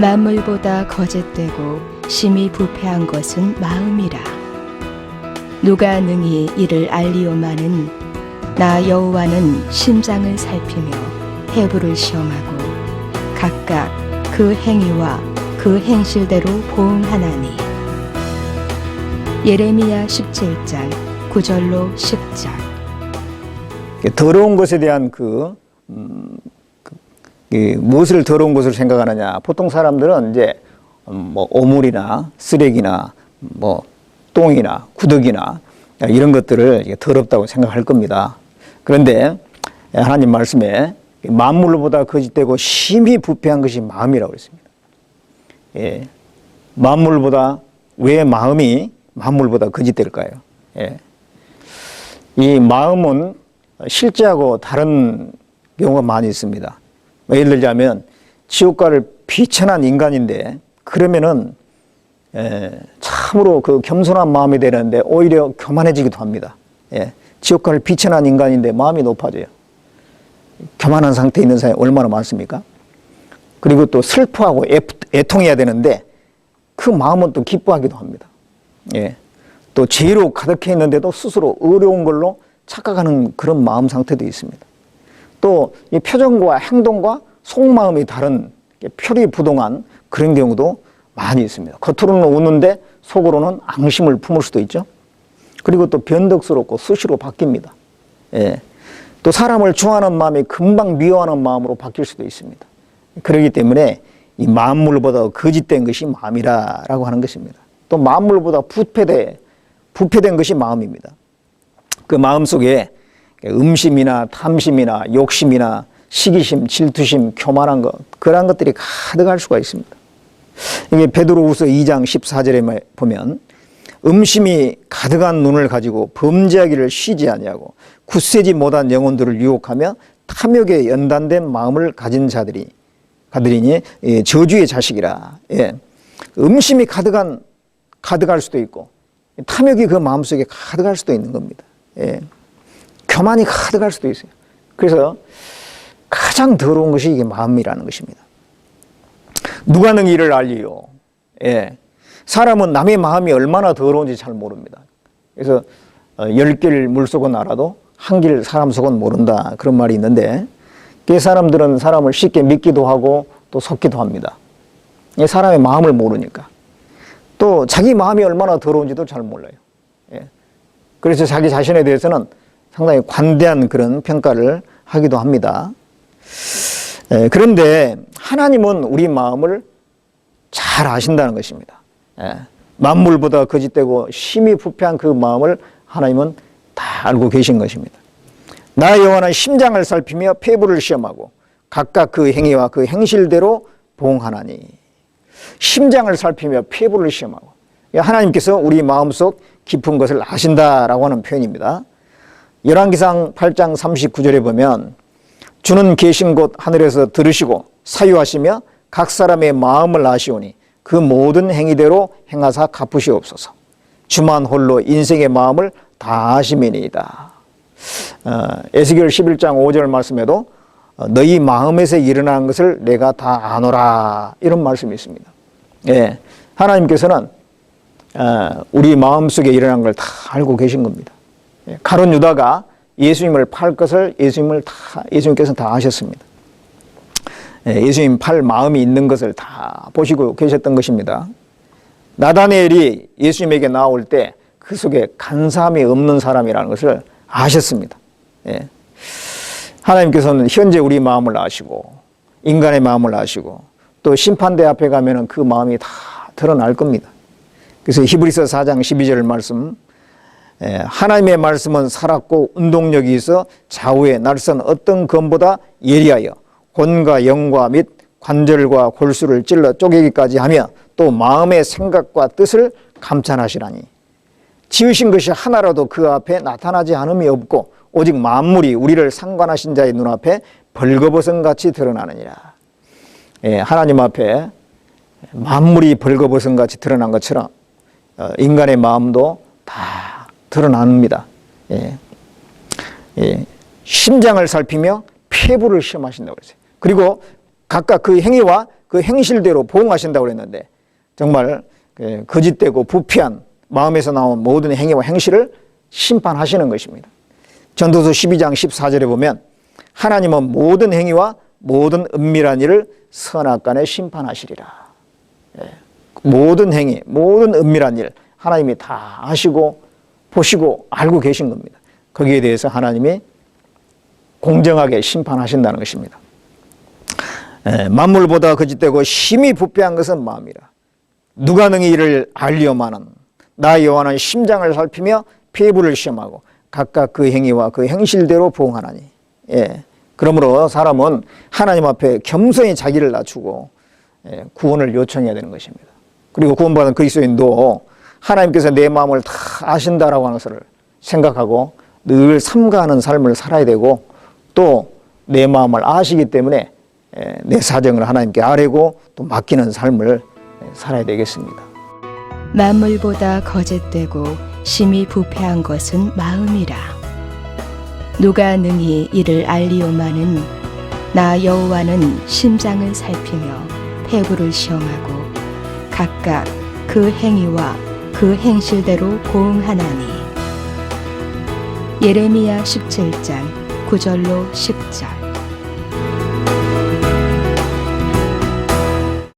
만물보다 거짓되고 심히 부패한 것은 마음이라. 누가 능히 이를 알리오마는 나 여호와는 심장을 살피며 해부를 시험하고 각각 그 행위와 그 행실대로 보응하나니. 예레미야 17장 9절로 10절. 더러운 것에 대한 그, 음, 그, 이 무엇을 더러운 것을 생각하느냐. 보통 사람들은 이제 음, 뭐 오물이나 쓰레기나 뭐 똥이나 구덕이나 이런 것들을 더럽다고 생각할 겁니다. 그런데 하나님 말씀에 만물보다 거짓되고 심히 부패한 것이 마음이라고 했습니다. 예. 만물보다 왜 마음이 만물보다 거짓될까요? 예. 이 마음은 실제하고 다른 경우가 많이 있습니다. 뭐 예를 들자면 지옥가를 비천한 인간인데 그러면은 에, 참으로 그 겸손한 마음이 되는데 오히려 교만해지기도 합니다. 예. 지옥가를 비천한 인간인데 마음이 높아져요. 교만한 상태에 있는 사람이 얼마나 많습니까? 그리고 또 슬퍼하고 애, 애통해야 되는데 그 마음은 또 기뻐하기도 합니다. 예. 또 죄로 가득해 있는데도 스스로 어려운 걸로 착각하는 그런 마음 상태도 있습니다. 또 이 표정과 행동과 속마음이 다른 표리부동한 그런 경우도 많이 있습니다. 겉으로는 우는데 속으로는 앙심을 품을 수도 있죠. 그리고 또 변덕스럽고 수시로 바뀝니다. 예. 또 사람을 좋아하는 마음이 금방 미워하는 마음으로 바뀔 수도 있습니다. 그렇기 때문에 이 만물보다 거짓된 것이 마음이라라고 하는 것입니다. 또 만물보다 부패돼 부패된 것이 마음입니다. 그 마음 속에 음심이나 탐심이나 욕심이나 시기심, 질투심, 교만한 것 그러한 것들이 가득할 수가 있습니다. 이게 베드로후서 2장 14절에 보면 음심이 가득한 눈을 가지고 범죄하기를 쉬지 아니하고 굳세지 못한 영혼들을 유혹하며 탐욕에 연단된 마음을 가진 자들이 가들이니 예, 저주의 자식이라. 예. 음심이 가득한 가득할 수도 있고 탐욕이 그 마음속에 가득할 수도 있는 겁니다. 예. 교만이 가득할 수도 있어요. 그래서 가장 더러운 것이 이게 마음이라는 것입니다. 누가 능 이를 알리요? 예. 사람은 남의 마음이 얼마나 더러운지 잘 모릅니다. 그래서 어, 열길 물속은 알아도 한길 사람 속은 모른다. 그런 말이 있는데 그 사람들은 사람을 쉽게 믿기도 하고 또 속기도 합니다. 사람의 마음을 모르니까. 또 자기 마음이 얼마나 더러운지도 잘 몰라요. 예. 그래서 자기 자신에 대해서는 상당히 관대한 그런 평가를 하기도 합니다. 예. 그런데 하나님은 우리 마음을 잘 아신다는 것입니다. 예. 만물보다 거짓되고 심히 부패한 그 마음을 하나님은 다 알고 계신 것입니다. 나 여호와는 심장을 살피며 폐부를 시험하고 각각 그 행위와 그 행실대로 보응하나니 심장을 살피며 폐부를 시험하고 하나님께서 우리 마음속 깊은 것을 아신다라고 하는 표현입니다. 열왕기상 8장 39절에 보면 주는 계신 곳 하늘에서 들으시고 사유하시며 각 사람의 마음을 아시오니 그 모든 행위대로 행하사 갚으시옵소서. 주만 홀로 인생의 마음을 다 아심이니이다. 어, 에스겔 11장 5절 말씀에도 어, 너희 마음에서 일어난 것을 내가 다 아노라 이런 말씀이 있습니다. 예, 하나님께서는 어, 우리 마음속에 일어난 걸 다 알고 계신 겁니다. 예, 가론 유다가 예수님을 팔 것을 예수님을 다 예수님께서 다 아셨습니다. 예, 예수님 팔 마음이 있는 것을 다 보시고 계셨던 것입니다. 나다니엘이 예수님에게 나올 때 그 속에 간사함이 없는 사람이라는 것을 아셨습니다. 예. 하나님께서는 현재 우리 마음을 아시고 인간의 마음을 아시고 또 심판대 앞에 가면은 그 마음이 다 드러날 겁니다. 그래서 히브리서 4장 12절 말씀 예, 하나님의 말씀은 살았고 운동력이 있어 좌우에 날선 어떤 검보다 예리하여魂과 영과 및 관절과 골수를 찔러 쪼개기까지 하며 또 마음의 생각과 뜻을 감찬하시라니 지으신 것이 하나라도 그 앞에 나타나지 않음이 없고 오직 만물이 우리를 상관하신 자의 눈앞에 벌거벗은 같이 드러나느니라. 예, 하나님 앞에 만물이 벌거벗은 같이 드러난 것처럼 어, 인간의 마음도 다 드러납니다. 예. 예. 심장을 살피며 폐부를 시험하신다고 그랬어요. 그리고 각각 그 행위와 그 행실대로 보응하신다고 그랬는데 정말 그 거짓되고 부패한 마음에서 나온 모든 행위와 행실을 심판하시는 것입니다. 전도서 12장 14절에 보면 하나님은 모든 행위와 모든 은밀한 일을 선악간에 심판하시리라. 예. 모든 행위, 모든 은밀한 일 하나님이 다 아시고 보시고 알고 계신 겁니다. 거기에 대해서 하나님이 공정하게 심판하신다는 것입니다. 에, 만물보다 거짓되고 심히 부패한 것은 마음이라. 누가 능히 이를 알리오마는 나 여호와는 심장을 살피며 폐부를 시험하고 각각 그 행위와 그 행실대로 보응하나니. 예. 그러므로 사람은 하나님 앞에 겸손히 자기를 낮추고 예, 구원을 요청해야 되는 것입니다. 그리고 구원받은 그리스도인도 하나님께서 내 마음을 다 아신다라고 하는 것을 생각하고 늘 삼가하는 삶을 살아야 되고 또 내 마음을 아시기 때문에 예, 내 사정을 하나님께 아뢰고 또 맡기는 삶을 예, 살아야 되겠습니다. 만물보다 거짓되고 심히 부패한 것은 마음이라. 누가 능히 이를 알리오마는 나 여호와는 심장을 살피며 폐부를 시험하고 각각 그 행위와 그 행실대로 보응하나니. 예레미야 17장 9절로 10절